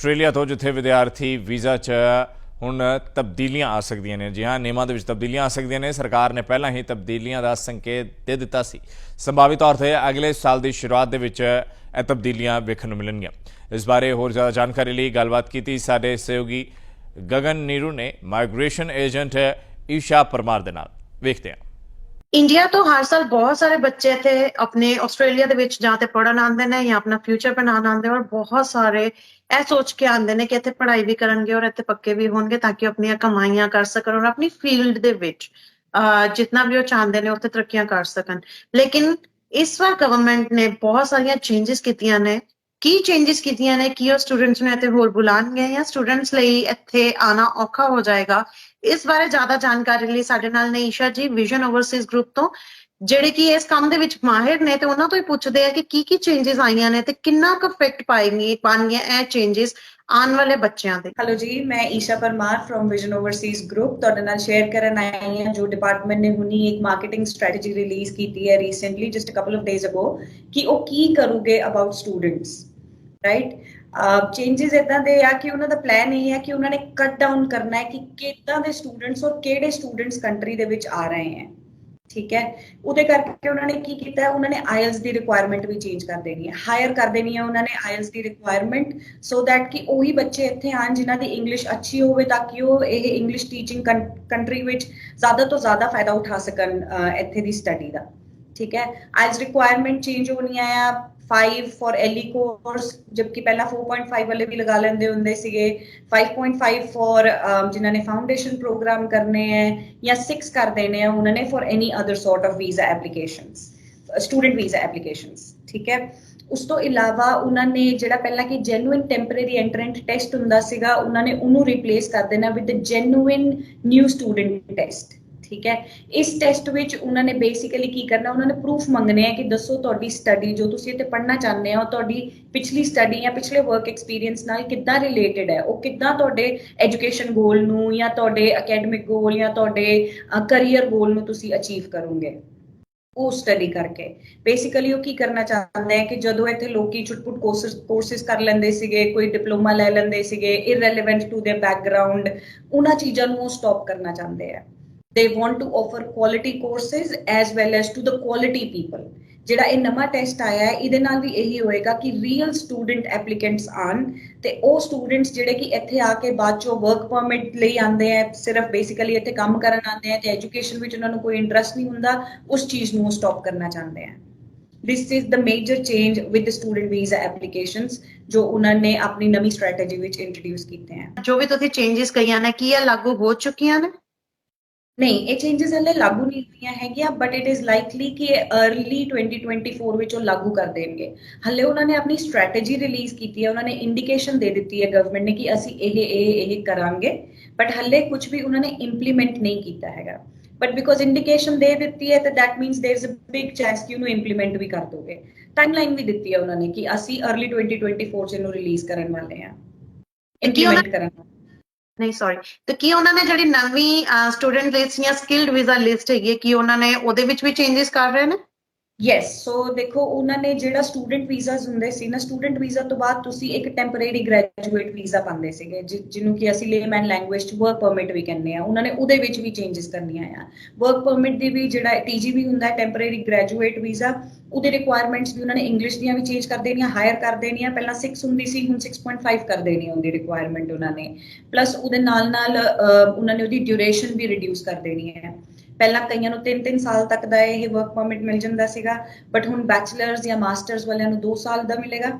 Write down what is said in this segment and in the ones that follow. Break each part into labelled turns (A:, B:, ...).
A: Australia ਤੋਂ, ਜਿੱਥੇ ਵਿਦਿਆਰਥੀ ਵੀਜ਼ਾ 'ਚ ਹੁਣ ਤਬਦੀਲੀਆਂ ਆ ਸਕਦੀਆਂ ਨੇ। ਜੀ ਹਾਂ, ਨਿਯਮਾਂ ਦੇ ਵਿੱਚ ਤਬਦੀਲੀਆਂ ਆ ਸਕਦੀਆਂ ਨੇ। ਸਰਕਾਰ ਨੇ ਪਹਿਲਾਂ ਹੀ ਤਬਦੀਲੀਆਂ ਦਾ ਸੰਕੇਤ ਦੇ ਦਿੱਤਾ ਸੀ। ਸੰਭਾਵੀ ਤੌਰ ਤੇ ਅਗਲੇ ਸਾਲ ਦੀ ਸ਼ੁਰੂਆਤ ਦੇ ਵਿੱਚ ਇਹ ਤਬਦੀਲੀਆਂ ਵੇਖਣ ਨੂੰ ਮਿਲਣਗੀਆਂ। ਇਸ ਬਾਰੇ ਹੋਰ ਜ਼ਿਆਦਾ ਜਾਣਕਾਰੀ ਲਈ ਗੱਲਬਾਤ ਕੀਤੀ ਸਾਡੇ ਸਹਿਯੋਗੀ ਗਗਨ ਨੀਰੂ ਨੇ। ਮਾਈਗ੍ਰੇਸ਼ਨ ਏਜੰਟ ਈਸ਼ਾ ਪਰਮਾਰ ਦੇ ਨਾਲ। ਵੇਖਦੇ ਹਾਂ।
B: ਇੰਡੀਆ ਤੋਂ ਹਰ ਸਾਲ ਬਹੁਤ ਸਾਰੇ ਬੱਚੇ ਇੱਥੇ ਆਪਣੇ ਆਸਟ੍ਰੇਲੀਆ ਦੇ ਵਿੱਚ ਜਾਂ ਤੇ ਪੜਨ ਆਉਂਦੇ ਨੇ ਜਾਂ ਆਪਣਾ ਫਿਊਚਰ ਬਣਾਉਣ ਆਉਂਦੇ ਔਰ ਬਹੁਤ ਸਾਰੇ ਇਹ ਸੋਚ ਕੇ ਆਉਂਦੇ ਨੇ ਕਿ ਇੱਥੇ ਪੜ੍ਹਾਈ ਵੀ ਕਰਨਗੇ ਔਰ ਇੱਥੇ ਪੱਕੇ ਵੀ ਹੋਣਗੇ ਤਾਂ ਕਿ ਆਪਣੀਆਂ ਕਮਾਈਆਂ ਕਰ ਸਕਣ ਔਰ ਆਪਣੀ ਫੀਲਡ ਦੇ ਵਿੱਚ, ਅਹ, ਜਿੰਨਾ ਵੀ ਉਹ ਚਾਹੁੰਦੇ ਨੇ ਉੱਥੇ ਤਰੱਕੀਆਂ ਕਰ ਸਕਣ। ਲੇਕਿਨ ਇਸ ਵਾਰ ਗਵਰਨਮੈਂਟ ਨੇ ਬਹੁਤ ਸਾਰੀਆਂ ਚੇਂਜਸ ਕੀਤੀਆਂ ਨੇ। ਕੀ ਚੇਂਜਸ ਕੀਤੀਆਂ ਨੇ? ਕੀ ਉਹ ਸਟੂਡੈਂਟਸ ਨੂੰ ਇੱਥੇ ਹੋਰ ਬੁਲਾਣਗੇ ਜਾਂ ਸਟੂਡੈਂਟਸ ਲਈ ਇੱਥੇ ਆਣਾ ਔਖਾ ਹੋ ਜਾਏਗਾ? ਇਸ ਬਾਰੇ ਜ਼ਿਆਦਾ ਜਾਣਕਾਰੀ ਲਈ ਸਾਡੇ ਨਾਲ ਨੇ ਈਸ਼ਾ ਜੀ ਵਿਜ਼ਨ ਓਵਰਸੀਜ਼ ਗਰੁੱਪ ਤੋਂ, ਜਿਹੜੇ ਕਿ ਇਸ ਕੰਮ ਦੇ ਵਿੱਚ ਮਾਹਿਰ ਨੇ ਤੇ ਉਹਨਾਂ ਤੋਂ ਹੀ ਪੁੱਛਦੇ ਆ ਕਿ ਕੀ ਕੀ ਚੇਂਜਸ ਆਈਆਂ ਨੇ ਤੇ ਕਿੰਨਾ ਕੁ ਇਫੈਕਟ ਪਾਏਗੀ ਪਾਣਗੀਆਂ ਇਹ ਚੇਂਜਸ ਆਉਣ ਵਾਲੇ ਬੱਚਿਆਂ ਤੇ
C: ਹੈਲੋ ਜੀ, ਮੈਂ Isha Parmar firm vision overseas group ਤੁਹਾਡੇ ਨਾਲ ਸ਼ੇਅਰ ਕਰਨ ਆਈ ਹਾਂ, ਜੋ ਡਿਪਾਰਟਮੈਂਟ ਨੇ ਹੁਣੀ ਇੱਕ ਮਾਰਕੀਟਿੰਗ ਸਟ੍ਰੈਟਜੀ ਰਿਲੀਜ਼ ਕੀਤੀ ਹੈ recently just a couple of days ago ਕਿ ਉਹ ਕੀ ਕਰੂਗੇ ਅਬਾਊਟ ਸਟੂਡੈਂਟਸ ਰਾਈਟ ਚੇਂਜਸ ਇਦਾਂ ਦੇ ਆ ਕਿ ਉਹਨਾਂ ਦਾ ਪਲਾਨ ਇਹ ਹੈ ਕਿ ਉਹਨਾਂ ਨੇ ਕੱਟ ਡਾਊਨ ਕਰਨਾ ਹੈ ਕਿ ਕਿੱਦਾਂ ਦੇ ਸਟੂਡੈਂਟਸ ਔਰ ਕਿਹੜੇ ਸਟੂਡੈਂਟਸ ਕੰਟਰੀ ਦੇ ਵਿੱਚ ਆ ਰਹੇ ਹੈ। ਠੀਕ ਹੈ? ਉਹਦੇ ਕਰਕੇ ਉਹਨਾਂ ਨੇ ਕੀ ਕੀਤਾ ਉਹਨਾਂ ਨੇ ਆਇਲਸ ਦੀ ਰਿਕੁਆਇਰਮੈਂਟ ਵੀ ਚੇਂਜ ਕਰ ਦੇਣੀ ਹੈ। ਹਾਇਰ ਕਰ ਦੇਣੀ ਹੈ ਉਹਨਾਂ ਨੇ ਆਇਲਸ ਦੀ ਰਿਕੁਆਇਰਮੈਂਟ ਸੋ ਦੈਟ ਕਿ ਉਹੀ ਬੱਚੇ ਇੱਥੇ ਆਣ ਜਿਨ੍ਹਾਂ ਦੀ ਇੰਗਲਿਸ਼ ਅੱਛੀ ਹੋਵੇ ਤਾਂ ਕਿ ਉਹ ਇਹ ਇੰਗਲਿਸ਼ ਟੀਚਿੰਗ ਕੰਟਰੀ ਵਿੱਚ ਜ਼ਿਆਦਾ ਤੋਂ ਜ਼ਿਆਦਾ ਫਾਇਦਾ ਉਠਾ ਸਕਣ ਇੱਥੇ ਦੀ ਸਟੱਡੀ ਦਾ। ਠੀਕ ਹੈ? ਆਇਲਸ ਰਿਕੁਆਇਰਮੈਂਟ ਚੇਂਜ ਹੋਣੀ ਆ 5 ਫॉर ਐਲੀ ਕੋਰਸ ਜਦਕਿ ਪਹਿਲਾਂ 4.5 ਵਾਲੇ ਵੀ ਲਗਾ ਲੈਂਦੇ ਹੁੰਦੇ ਸੀਗੇ 5.5 ਫॉर ਜਿਨ੍ਹਾਂ ਨੇ ਫਾਊਂਡੇਸ਼ਨ ਪ੍ਰੋਗਰਾਮ ਕਰਨੇ ਹੈ ਜਾਂ 6 ਕਰ ਦੇਣੇ ਆ ਉਹਨਾਂ ਨੇ for any other sort of visa applications student visa applications ਠੀਕ ਹੈ ਉਸ ਤੋਂ ਇਲਾਵਾ ਉਹਨਾਂ ਨੇ ਜਿਹੜਾ ਪਹਿਲਾਂ ਕਿ ਜੈਨੂਇਨ ਟੈਂਪਰੇਰੀ ਐਂਟਰੈਂਟ ਟੈਸਟ ਹੁੰਦਾ ਸੀਗਾ ਉਹਨਾਂ ਨੇ ਉਹਨੂੰ ਰਿਪਲੇਸ ਕਰ ਦੇਣਾ with genuine new student test ਠੀਕ ਹੈ ਇਸ ਟੈਸਟ ਵਿੱਚ ਉਹਨਾਂ ਨੇ ਬੇਸਿਕਲੀ ਕੀ ਕਰਨਾ ਉਹਨਾਂ ਨੇ ਪ੍ਰੂਫ ਮੰਗਨੇ ਆ ਕਿ ਦੱਸੋ ਤੁਹਾਡੀ ਸਟੱਡੀ ਜੋ ਤੁਸੀਂ ਇੱਥੇ ਪੜ੍ਹਨਾ ਚਾਹੁੰਦੇ ਹੋ ਤੁਹਾਡੀ ਪਿਛਲੀ ਸਟੱਡੀ ਜਾਂ ਪਿਛਲੇ ਵਰਕ ਐਕਸਪੀਰੀਅੰਸ ਨਾਲ ਕਿੱਦਾਂ ਰਿਲੇਟਡ ਹੈ ਉਹ ਕਿੱਦਾਂ ਤੁਹਾਡੇ ਐਜੂਕੇਸ਼ਨ ਗੋਲ ਨੂੰ ਜਾਂ ਤੁਹਾਡੇ ਅਕੈਡਮਿਕ ਗੋਲ ਜਾਂ ਤੁਹਾਡੇ ਕੈਰੀਅਰ ਗੋਲ ਨੂੰ ਤੁਸੀਂ ਅਚੀਵ ਕਰੋਗੇ ਉਹ ਸਟੱਡੀ ਕਰਕੇ ਬੇਸਿਕਲੀ ਉਹ ਕੀ ਕਰਨਾ ਚਾਹੁੰਦੇ ਆ ਕਿ ਜਦੋਂ ਇੱਥੇ ਲੋਕੀ ਛੁੱਟਪੁੱਟ ਕੋਰਸਸ ਕੋਰਸਸ ਕਰ ਲੈਂਦੇ ਸੀਗੇ ਕੋਈ ਡਿਪਲੋਮਾ ਲੈ ਲੈਂਦੇ ਸੀਗੇ ਇਰਰੈਲੇਵੈਂਟ ਟੂ देयर ਬੈਕਗ੍ਰਾਉਂਡ ਉਹਨਾਂ ਚੀਜ਼ਾਂ ਨੂੰ ਉਹ ਸਟਾਪ ਕਰਨਾ ਚਾਹੁੰਦੇ ਆ They want to offer quality courses as well as to the quality people. ਜਿਹੜਾ ਇਹ ਨਵਾਂ ਟੈਸਟ ਆਇਆ ਹੈ, ਇਹਦੇ ਨਾਲ ਵੀ ਇਹੀ ਹੋਏਗਾ ਕਿ ਰੀਅਲ ਸਟੂਡੈਂਟ ਐਪਲੀਕੈਂਟਸ ਆਣ ਤੇ ਉਹ ਸਟੂਡੈਂਟਸ ਜਿਹੜੇ ਕਿ ਇੱਥੇ ਆ ਕੇ ਬਾਅਦ ਚੋਂ ਵਰਕ ਪਰਮਿਟ ਲਈ ਆਉਂਦੇ ਆ, ਸਿਰਫ ਬੇਸਿਕਲੀ ਇੱਥੇ ਕੰਮ ਕਰਨ ਆਉਂਦੇ ਆ ਤੇ ਐਜੂਕੇਸ਼ਨ ਵਿੱਚ ਉਹਨਾਂ ਨੂੰ ਕੋਈ ਇੰਟਰਸਟ ਨਹੀਂ ਹੁੰਦਾ, ਉਸ ਚੀਜ਼ ਨੂੰ ਸਟਾਪ ਕਰਨਾ ਚਾਹੁੰਦੇ ਆ। This is the major change with the student visa applications ਜੋ ਉਹਨਾਂ ਨੇ ਆਪਣੀ ਨਵੀਂ ਸਟ੍ਰੈਟਜੀ ਵਿੱਚ ਇੰਟਰੋਡਿਊਸ ਕੀਤੇ ਆ।
B: ਜੋ ਵੀ ਤੁਸੀਂ ਚੇਂਜਸ ਕਹੀਆਂ ਨੇ, ਕੀ ਇਹ ਲਾਗੂ ਹੋ ਚੁੱਕੀਆਂ ਨੇ?
C: ਨਹੀਂ ਇਹ ਚੇਂजेस ਹਲੇ ਲਾਗੂ ਨਹੀਂ ਹੋਈਆਂ ਹੈਗੀਆਂ ਬਟ ਇਟ ਇਜ਼ ਲਾਈਕਲੀ ਕਿ अर्ਲੀ 2024 ਵਿੱਚ ਉਹ ਲਾਗੂ ਕਰ ਦੇਣਗੇ। ਹਲੇ ਉਹਨਾਂ ਨੇ ਆਪਣੀ ਸਟ੍ਰੈਟੇਜੀ ਰਿਲੀਜ਼ ਕੀਤੀ ਹੈ ਉਹਨਾਂ ਨੇ ਇੰਡੀਕੇਸ਼ਨ ਦੇ ਦਿੱਤੀ ਹੈ ਗਵਰਨਮੈਂਟ ਨੇ ਕਿ ਅਸੀਂ ਇਹ ਇਹ ਇਹ ਕਰਾਂਗੇ ਬਟ ਹਲੇ ਕੁਝ ਵੀ ਉਹਨਾਂ ਨੇ ਇੰਪਲੀਮੈਂਟ ਨਹੀਂ ਕੀਤਾ ਹੈਗਾ। ਬਟ ਬਿਕੋਜ਼ ਇੰਡੀਕੇਸ਼ਨ ਦੇ ਦਿੱਤੀ ਹੈ ਤਾਂ that means there is a big chance ਕਿ ਉਹਨੂੰ ਇੰਪਲੀਮੈਂਟ ਵੀ ਕਰ ਦੋਗੇ। ਟਾਈਮਲਾਈਨ ਵੀ ਦਿੱਤੀ ਹੈ ਉਹਨਾਂ ਨੇ ਕਿ ਅਸੀਂ अर्ਲੀ 2024 ਚ ਇਹਨੂੰ ਰਿਲੀਜ਼ ਕਰਨ ਵਾਲੇ
B: ਆ
C: ਇੰਪਲੀਮੈਂਟ ਕਰਨ ਵਾਲੇ
B: ਨਹੀਂ ਸੌਰੀ ਤੇ ਕੀ ਉਹਨਾਂ ਨੇ ਜਿਹੜੀ ਨਵੀਂ ਸਟੂਡੈਂਟ ਲਿਸਟ ਜਾਂ ਸਕਿਲਡ ਵੀਜ਼ਾ ਲਿਸਟ ਹੈਗੀ ਹੈ, ਕੀ ਉਹਨਾਂ ਨੇ ਉਹਦੇ ਵਿੱਚ ਵੀ ਚੇਂਜਸ ਕਰ ਰਹੇ ਨੇ?
C: ਯੈਸ ਸੋ ਦੇਖੋ, ਉਹਨਾਂ ਨੇ ਜਿਹੜਾ ਸਟੂਡੈਂਟ ਵੀਜ਼ਾਸ ਹੁੰਦੇ ਸੀ ਨਾ ਸਟੂਡੈਂਟ ਵੀਜ਼ਾ ਤੋਂ ਬਾਅਦ ਤੁਸੀਂ ਇੱਕ ਟੈਂਪਰੇਰੀ ਗ੍ਰੈਜੂਏਟ ਵੀਜ਼ਾ ਪਾਉਂਦੇ ਸੀਗੇ ਜਿਹਨੂੰ ਕਿ ਅਸੀਂ ਲੇਮੈਨ ਲੈਂਗੁਏਜ ਚ ਵਰਕ ਪਰਮਿਟ ਵੀ ਕਹਿੰਦੇ ਆ ਉਹਨਾਂ ਨੇ ਉਹਦੇ ਵਿੱਚ ਵੀ ਚੇਂਜਸ ਕਰਨੀਆਂ ਆ। ਵਰਕ ਪਰਮਿਟ ਦੀ ਵੀ ਜਿਹੜਾ ਟੀਜੀਵੀ ਹੁੰਦਾ ਟੈਂਪਰੇਰੀ ਗ੍ਰੈਜੂਏਟ ਵੀਜ਼ਾ ਉਹਦੇ ਰਿਕੁਆਇਰਮੈਂਟਸ ਵੀ ਉਹਨਾਂ ਨੇ ਇੰਗਲਿਸ਼ ਦੀਆਂ ਵੀ ਚੇਂਜ ਕਰ ਦੇਣੀਆਂ ਹਾਇਰ ਕਰ ਦੇਣੀਆਂ। ਪਹਿਲਾਂ 6 ਹੁੰਦੀ ਸੀ, ਹੁਣ 6.5 ਕਰ ਦੇਣੀ ਹੈ ਉਹਦੀ ਰਿਕੁਆਇਰਮੈਂਟ ਉਹਨਾਂ ਨੇ। ਪਲੱਸ ਉਹਦੇ ਨਾਲ ਨਾਲ ਉਹਨਾਂ ਨੇ ਉਹਦੀ ਡਿਊਰੇਸ਼ਨ ਵੀ ਰਿਡਿਊਸ ਕਰ ਦੇਣੀ ਹੈ ਪਹਿਲਾਂ ਕਈਆਂ ਨੂੰ 3-3 ਸਾਲ ਤੱਕ ਦਾ ਇਹ ਵਰਕ ਪਰਮਿਟ ਮਿਲ ਜਾਂਦਾ ਸੀਗਾ ਬਟ ਹੁਣ ਬੈਚਲਰਸ ਜਾਂ ਮਾਸਟਰਸ ਵਾਲਿਆਂ ਨੂੰ 2 ਸਾਲ ਦਾ ਮਿਲੇਗਾ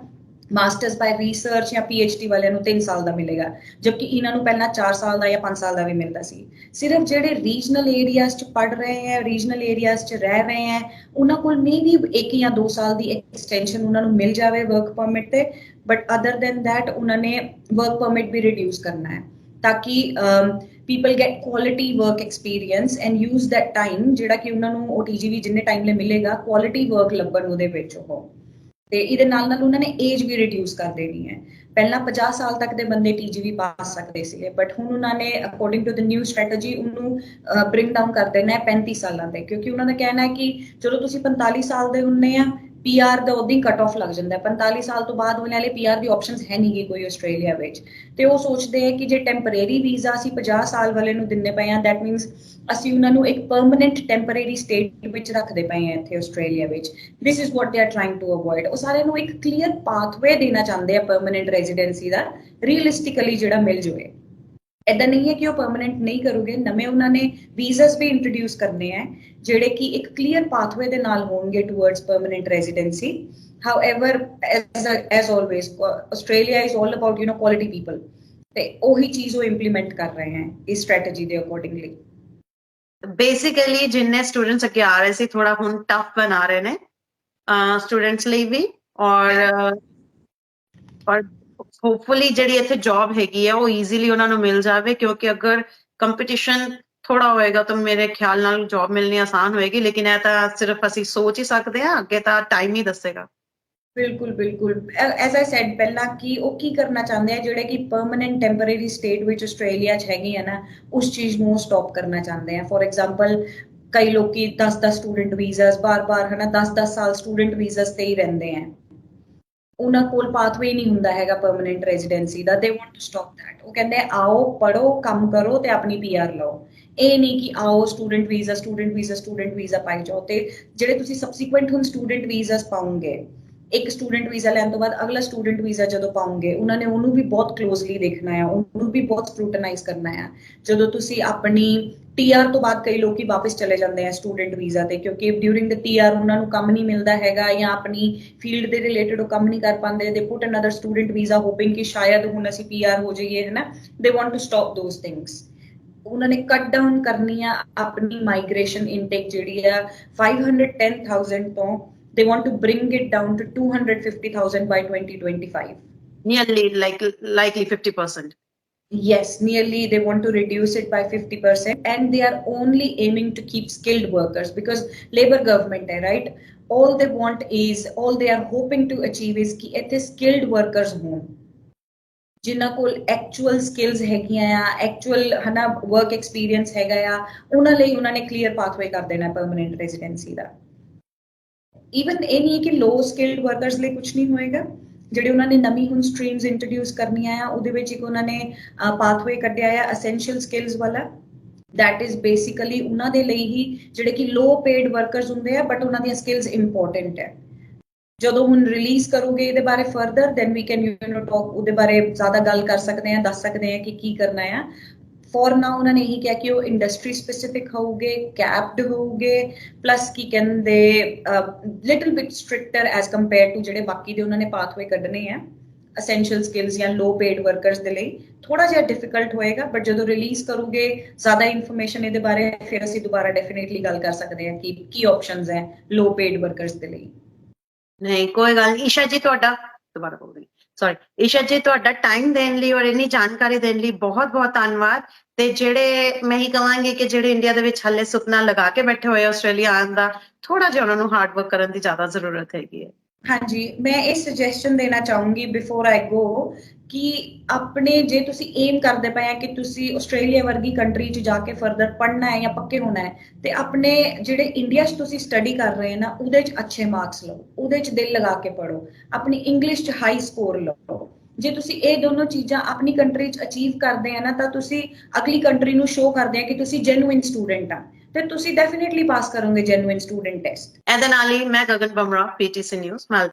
C: ਮਾਸਟਰਸ ਬਾਈ ਰਿਸਰਚ ਜਾਂ ਪੀਐਚਡੀ ਵਾਲਿਆਂ ਨੂੰ 3 ਸਾਲ ਦਾ ਮਿਲੇਗਾ, ਜਦਕਿ ਇਹਨਾਂ ਨੂੰ ਪਹਿਲਾਂ 4 ਸਾਲ ਦਾ ਜਾਂ 5 ਸਾਲ ਦਾ ਵੀ ਮਿਲਦਾ ਸੀ। ਸਿਰਫ ਜਿਹੜੇ ਰੀਜਨਲ ਏਰੀਆਜ਼ 'ਚ ਪੜ ਰਹੇ ਹੈ ਰੀਜਨਲ ਏਰੀਆਜ਼ 'ਚ ਰਹਿ ਰਹੇ ਹੈ, ਉਹਨਾਂ ਕੋਲ ਮੇਬੀ 1 ਜਾਂ 2 ਸਾਲ ਦੀ ਐਕਸਟੈਂਸ਼ਨ ਉਹਨਾਂ ਨੂੰ ਮਿਲ ਜਾਵੇ ਵਰਕ ਪਰਮਿਟ ਤੇ ਬਟ ਅਦਰ ਦੈਨ ਥੈਟ ਉਹਨਾਂ ਨੇ ਵਰਕ ਪਰਮਿਟ ਵੀ ਰਿਡਿਊਸ ਕਰਨਾ ਹੈ, ਤਾਂ ਕਿ people get quality work experience and use that time ਜਿਹੜਾ ਕਿ ਉਹਨਾਂ ਨੂੰ OTGV ਜਿੰਨੇ ਟਾਈਮ ਲਈ ਮਿਲੇਗਾ ਕੁਆਲਿਟੀ ਵਰਕ ਲੱਭਣ ਉਹਦੇ ਵਿੱਚ ਉਹ। ਤੇ ਇਹਦੇ ਨਾਲ ਨਾਲ ਉਹਨਾਂ ਨੇ ਏਜ ਵੀ ਰਿਡਿਊਸ ਕਰ ਦੇਣੀ ਹੈ। ਪਹਿਲਾਂ 50 ਸਾਲ ਤੱਕ ਦੇ ਬੰਦੇ ਟੀਜੀਵੀ ਪਾਸ ਸਕਦੇ ਸੀਗੇ ਬਟ ਹੁਣ ਉਹਨਾਂ ਨੇ according to the new strategy ਉਹਨੂੰ ਬ੍ਰਿੰਗ ਡਾਊਨ ਕਰ ਦੇਣਾ ਹੈ 35 ਸਾਲਾਂ ਤੇ। ਕਿਉਂਕਿ ਉਹਨਾਂ ਦਾ ਕਹਿਣਾ ਹੈ ਕਿ ਜਦੋਂ ਤੁਸੀਂ 45 ਸਾਲ ਦੇ ਹੁੰਨੇ ਆ ਪੀਆਰ ਦਾ ਉਦੋਂ ਹੀ ਆਫ ਲੱਗ ਜਾਂਦਾ ਹੈ। 45 ਸਾਲ ਤੋਂ ਬਾਅਦ ਹੋਣ ਵਾਲੇ ਪੀਆਰ ਦੀ ਆਪਸ਼ਨਸ ਹੈ ਨਹੀਂ ਕੋਈ ਆਸਟ੍ਰੇਲੀਆ ਵਿੱਚ। ਤੇ ਉਹ ਸੋਚਦੇ ਆ ਕਿ ਜੇ ਟੈਂਪਰੇਰੀ ਵੀਜ਼ਾ ਅਸੀਂ 50 ਸਾਲ ਵਾਲੇ ਨੂੰ ਦਿੰਨੇ ਪਏ ਆ ਦੈਟ ਮੀਨਸ ਅਸੀਂ ਉਹਨਾਂ ਨੂੰ ਇੱਕ ਪਰਮਨੈਂਟ ਟੈਂਪਰੇਰੀ ਸਟੇਟ ਵਿੱਚ ਰੱਖਦੇ ਪਏ ਆ ਇੱਥੇ ਆਸਟ੍ਰੇਲੀਆ ਵਿੱਚ। This is what they are trying to avoid ਉਹ ਸਾਰਿਆਂ ਨੂੰ ਇੱਕ ਕਲੀਅਰ ਪਾਥਵੇ ਦੇਣਾ ਚਾਹੁੰਦੇ ਆ ਪਰਮਨੈਂਟ ਰੈਜ਼ੀਡੈਂਸੀ ਦਾ। ਰੀਅਲਿਸਟਿਕਲੀ ਜਿਹੜਾ ਮਿਲ ਜਾਵੇ। ਇਦਾਂ ਨਹੀਂ ਹੈ ਕਿ ਉਹ ਪਰਮਨੈਂਟ ਨਹੀਂ ਕਰੋਗੇ। ਨਵੇਂ ਉਹਨਾਂ ਨੇ ਵੀਜ਼ਾਸ ਵੀ ਇੰਟਰੋਡਿਊਸ ਕਰਨੇ ਆ ਜਿਹੜੇ ਕਿ ਇੱਕ ਕਲੀਅਰ ਪਾਥਵੇ ਦੇ ਨਾਲ ਹੋਣਗੇ towards permanent residency however as as always Australia is all about you know quality people ਤੇ ਉਹੀ ਚੀਜ਼ ਉਹ ਇੰਪਲੀਮੈਂਟ ਕਰ ਰਹੇ ਹਨ ਇਸ ਸਟ੍ਰੈਟਜੀ ਦੇ ਅਕੋਰਡਿੰਗਲੀ
B: ਬੇਸਿਕਲੀ ਜਿੰਨੇ ਸਟੂਡੈਂਟਸ ਅੱਗੇ ਆ ਰਹੇ ਸੀ ਥੋੜਾ ਹੁਣ ਟਫ ਬਣਾ ਰਹੇ ਨੇ। ਸਟੂਡੈਂਟਸ ਲਈ ਵੀ ਔਰ ਔਰ ਹੋਪਫੁਲੀ ਜਿਹੜੀ ਇੱਥੇ ਜੌਬ ਹੈਗੀ ਹੈ ਉਹ ਈਜ਼ੀਲੀ ਉਹਨਾਂ ਨੂੰ ਮਿਲ ਜਾਵੇ, ਕਿਉਂਕਿ ਅਗਰ ਕੰਪੀਟੀਸ਼ਨ ਥੋੜਾ ਹੋਏਗਾ ਤਾਂ ਮੇਰੇ ਖਿਆਲ ਨਾਲ ਜੌਬ ਮਿਲਣੀ ਆਸਾਨ ਹੋਏਗੀ, ਲੇਕਿਨ ਇਹ ਤਾਂ ਸਿਰਫ ਅਸੀਂ ਸੋਚ ਹੀ ਸਕਦੇ ਹਾਂ, ਅੱਗੇ ਤਾਂ ਟਾਈਮ ਹੀ ਦੱਸੇਗਾ।
C: ਬਿਲਕੁਲ ਬਿਲਕੁਲ। ਐਜ਼ ਆਈ ਸੈਡ ਪਹਿਲਾਂ ਕਿ ਉਹ ਕੀ ਕਰਨਾ ਚਾਹੁੰਦੇ ਆ, ਜਿਹੜੇ ਕਿ ਪਰਮਨੈਂਟ ਟੈਂਪਰੇਰੀ ਸਟੇਟ ਵਿੱਚ ਆਸਟ੍ਰੇਲੀਆ 'ਚ ਹੈਗੇ ਆ ਨਾ, ਉਸ ਚੀਜ਼ ਨੂੰ ਸਟਾਪ ਕਰਨਾ ਚਾਹੁੰਦੇ ਆ। ਫੋਰ ਐਗਜ਼ਾਮਪਲ ਕਈ ਲੋਕੀ 10-10 ਸਟੂਡੈਂਟ ਵੀਜ਼ਾਸ ਬਾਰ-ਬਾਰ ਹਨਾ 10-10 ਸਾਲ ਸਟੂਡੈਂਟ ਵੀਜ਼ਾਸ ਤੇ ਹੀ ਰਹਿੰਦੇ ਆ। ਉਹਨਾਂ ਕੋਲ ਪਾਥਵੇ ਨਹੀਂ ਹੁੰਦਾ ਹੈਗਾ ਪਰਮਨੈਂਟ ਰੈਜ਼ੀਡੈਂਸੀ ਦਾ ਦੇ ਵਾਂਟ ਟੂ ਸਟਾਪ ਥੈਟ ਉਹ ਕਹਿੰਦੇ ਆਓ ਪੜੋ ਕੰਮ ਕਰੋ ਤੇ ਆਪਣੀ ਪੀਆਰ ਲਓ। ਇਹ ਨਹੀਂ ਕਿ ਆਓ student visa student visa student visa ਪਾਈ ਜਾਓ ਤੇ ਜਿਹੜੇ ਤੁਸੀਂ ਸਬਸੀਕੁਐਂਟ ਹੁਣ ਸਟੂਡੈਂਟ ਵੀਜ਼ਾਸ ਪਾਉਂਗੇ ਇੱਕ ਸਟੂਡੈਂਟ ਵੀਜ਼ਾ ਲੈਣ ਤੋਂ ਬਾਅਦ ਅਗਲਾ ਸਟੂਡੈਂਟ ਵੀਜ਼ਾ ਜਦੋਂ ਪਾਉਂਗੇ, ਉਹਨਾਂ ਨੇ ਉਹਨੂੰ ਵੀ ਬਹੁਤ ਕਲੋਜ਼ਲੀ ਦੇਖਣਾ ਹੈ ਉਹਨੂੰ ਵੀ ਬਹੁਤ ਸਕਰੂਟਨਾਈਜ਼ ਕਰਨਾ ਹੈ ਜਦੋਂ ਤੁਸੀਂ ਆਪਣੀ ਟੀਆਰ ਤੋਂ ਬਾਅਦ ਕਈ ਲੋਕੀ ਵਾਪਸ ਚਲੇ ਜਾਂਦੇ ਆ ਸਟੂਡੈਂਟ ਵੀਜ਼ਾ ਤੇ, ਕਿਉਂਕਿ ਡਿਊਰਿੰਗ ਦ ਟੀਆਰ ਉਹਨਾਂ ਨੂੰ ਕੰਮ ਨਹੀਂ ਮਿਲਦਾ ਹੈਗਾ ਜਾਂ ਆਪਣੀ ਫੀਲਡ ਦੇ ਰਿਲੇਟਡ ਉਹ ਕੰਮ ਨਹੀਂ ਕਰ ਪਾਉਂਦੇ they put another student visa hoping ਕਿ ਸ਼ਾਇਦ ਹੁਣ ਅਸੀਂ ਪੀਆਰ ਹੋ ਜਾਈਏ ਹੈ ਨਾ they want to stop those things ਉਹਨਾਂ ਨੇ ਕੱਟ ਡਾਊਨ ਕਰਨੀ ਆ ਆਪਣੀ ਮਾਈਗ੍ਰੇਸ਼ਨ ਇਨਟੇਕ ਜਿਹੜੀ ਆ 510000 ਤੋਂ they want to bring it down to 250,000 by 2025.
B: nearly like likely 50%
C: Yes, nearly they want to reduce it by 50%, and they are only aiming to keep skilled workers because labor government, hai, right? All they want is all they are hoping to achieve is ਕਿ ਇੱਥੇ skilled workers ਹੋਣ ਜਿਨ੍ਹਾਂ ਕੋਲ actual skills ਹੈਗੀਆਂ ਆ actual ਹਨਾ work experience ਹੈਗਾ ਆ ਉਹਨਾਂ ਲਈ ਉਹਨਾਂ ਨੇ ਕਲੀਅਰ ਪਾਥਵੇ ਕਰ ਦੇਣਾ ਪਰਮਨੈਂਟ ਰੈਜ਼ੀਡੈਂਸੀ ਦਾ ਇਵਨ ਇਹ ਨਹੀਂ ਕਿ ਲੋ ਸਕਿਲਡ ਵਰਕਰਸ ਲਈ ਕੁਝ ਨਹੀਂ ਹੋਏਗਾ। ਜਿਹੜੇ ਉਹਨਾਂ ਨੇ ਨਵੀਂ ਹੁਣ ਸਟਰੀਮਸ ਇੰਟਰੋਡਿਊਸ ਕਰਨੀਆਂ ਆ, ਉਹਦੇ ਵਿੱਚ ਇੱਕ ਉਹਨਾਂ ਨੇ ਪਾਥਵੇ ਕੱਢਿਆ ਆ ਐਸੈਂਸ਼ੀਅਲ ਸਕਿੱਲਸ ਵਾਲਾ। That is basically ਉਹਨਾਂ ਦੇ ਲਈ ਹੀ ਜਿਹੜੇ ਕਿ ਲੋ ਪੇਡ ਵਰਕਰਸ ਹੁੰਦੇ ਆ ਬਟ ਉਹਨਾਂ ਦੀਆਂ ਸਕਿੱਲਸ ਇੰਪੋਰਟੈਂਟ ਹੈ ਜਦੋਂ ਹੁਣ ਰਿਲੀਜ਼ ਕਰੋਗੇ ਇਹਦੇ ਬਾਰੇ further then we can you know talk ਉਹਦੇ ਬਾਰੇ ਜ਼ਿਆਦਾ ਗੱਲ ਕਰ ਸਕਦੇ ਆ, ਦੱਸ ਸਕਦੇ ਆ ਕਿ ਕੀ ਕਰਨਾ ਆ। ਫॉर ਨਾउ ਉਹਨਾਂ ਨੇ ਇਹੀ ਕਿਹਾ ਕਿ ਉਹ ਇੰਡਸਟਰੀ ਸਪੈਸਿਫਿਕ ਹੋਊਗੇ ਕੈਪਡ ਹੋਊਗੇ ਪਲੱਸ ਕੀ ਕਹਿੰਦੇ little bit stricter as compare to ਜਿਹੜੇ ਬਾਕੀ ਦੇ ਉਹਨਾਂ ਨੇ ਪਾਥਵੇ ਕੱਢਨੇ ਆ ਅਸੈਂਸ਼ੀਅਲ ਸਕਿੱਲਸ ਜਾਂ ਲੋ ਪੇਡ ਵਰਕਰਸ ਦੇ ਲਈ ਥੋੜਾ ਜਿਹਾ ਡਿਫਿਕਲਟ ਹੋਏਗਾ ਬਟ ਜਦੋਂ ਰਿਲੀਜ਼ ਕਰੋਗੇ ਜ਼ਿਆਦਾ ਇਨਫੋਰਮੇਸ਼ਨ ਇਹਦੇ ਬਾਰੇ ਫਿਰ ਅਸੀਂ ਦੁਬਾਰਾ ਡੈਫੀਨਿਟਲੀ ਗੱਲ ਕਰ ਸਕਦੇ ਹਾਂ ਕਿ ਕੀ ਆਪਸ਼ਨਸ ਹੈ ਲੋ ਪੇਡ ਵਰਕਰਸ ਦੇ ਲਈ
B: ਨਹੀਂ ਕੋਈ ਗੱਲ ਨਹੀਂ ਈਸ਼ਾ ਜੀ ਤੁਹਾਡਾ ਦੁਬਾਰਾ ਬੋਲ ਰਹੀ ਸੌਰੀ ਈਸ਼ਾ ਜੀ ਤੁਹਾਡਾ ਟਾਈਮ ਦੇਣ ਲਈ ਔਰ ਇੰਨੀ ਜਾਣਕਾਰੀ ਦੇਣ ਲਈ ਬਹੁਤ ਬਹੁਤ ਧੰਨਵਾਦ। ਤੇ ਜਿਹੜੇ ਮੈਂ ਹੀ ਕਹਾਂਗੀ ਕਿ ਜਿਹੜੇ ਇੰਡੀਆ ਦੇ ਵਿੱਚ ਹੱਲੇ ਸੁਪਨਾ ਲਗਾ ਕੇ ਬੈਠੇ ਹੋਏ ਆਸਟ੍ਰੇਲੀਆ ਆਉਣ ਦਾ ਥੋੜਾ ਜਿਹਾ ਉਹਨਾਂ ਨੂੰ ਹਾਰਡ ਵਰਕ ਕਰਨ ਦੀ ਜ਼ਿਆਦਾ ਜ਼ਰੂਰਤ ਹੈਗੀ ਹੈ।
C: ਹਾਂਜੀ, ਮੈਂ ਇਹ ਸੁਜੈਸ਼ਨ ਦੇਣਾ ਚਾਹੂੰਗੀ ਬਿਫੋਰ ਆਈ ਗੋ ਕਿ ਆਪਣੇ ਜੇ ਤੁਸੀਂ ਏਮ ਕਰਦੇ ਪਏ ਆ ਕਿ ਤੁਸੀਂ ਆਸਟ੍ਰੇਲੀਆ ਵਰਗੀ ਕੰਟਰੀ 'ਚ ਜਾ ਕੇ ਫਰਦਰ ਪੜ੍ਹਨਾ ਹੈ ਜਾਂ ਪੱਕੇ ਹੋਣਾ ਹੈ, ਤੇ ਆਪਣੇ ਜਿਹੜੇ ਇੰਡੀਆ 'ਚ ਤੁਸੀਂ ਸਟੱਡੀ ਕਰ ਰਹੇ ਨਾ, ਉਹਦੇ 'ਚ ਅੱਛੇ ਮਾਰਕਸ ਲਓ, ਉਹਦੇ 'ਚ ਦਿਲ ਲਗਾ ਕੇ ਪੜੋ ਆਪਣੀ ਇੰਗਲਿਸ਼ 'ਚ ਹਾਈ ਸਕੋਰ ਲਓ। ਜੇ ਤੁਸੀਂ ਇਹ ਦੋਨੋਂ ਚੀਜ਼ਾਂ ਆਪਣੀ ਕੰਟਰੀ 'ਚ ਅਚੀਵ ਕਰਦੇ ਆ ਨਾ, ਤਾਂ ਤੁਸੀਂ ਅਗਲੀ ਕੰਟਰੀ ਨੂੰ ਸ਼ੋਅ ਕਰਦੇ ਆ ਕਿ ਤੁਸੀਂ ਜੈਨੂਇਨ ਸਟੂਡੈਂਟ ਆ। ਤੇ ਤੁਸੀਂ ਡੈਫੀਨਿਟਲੀ ਪਾਸ ਕਰੋਗੇ ਜੈਨੂਇਨ ਸਟੂਡੈਂਟ ਟੈਸਟ
B: ਇਹਦੇ ਨਾਲ ਹੀ ਮੈਂ ਗਗਨ ਬਮਰਾ ਪੀਟੀਸੀ ਨਿਊਜ਼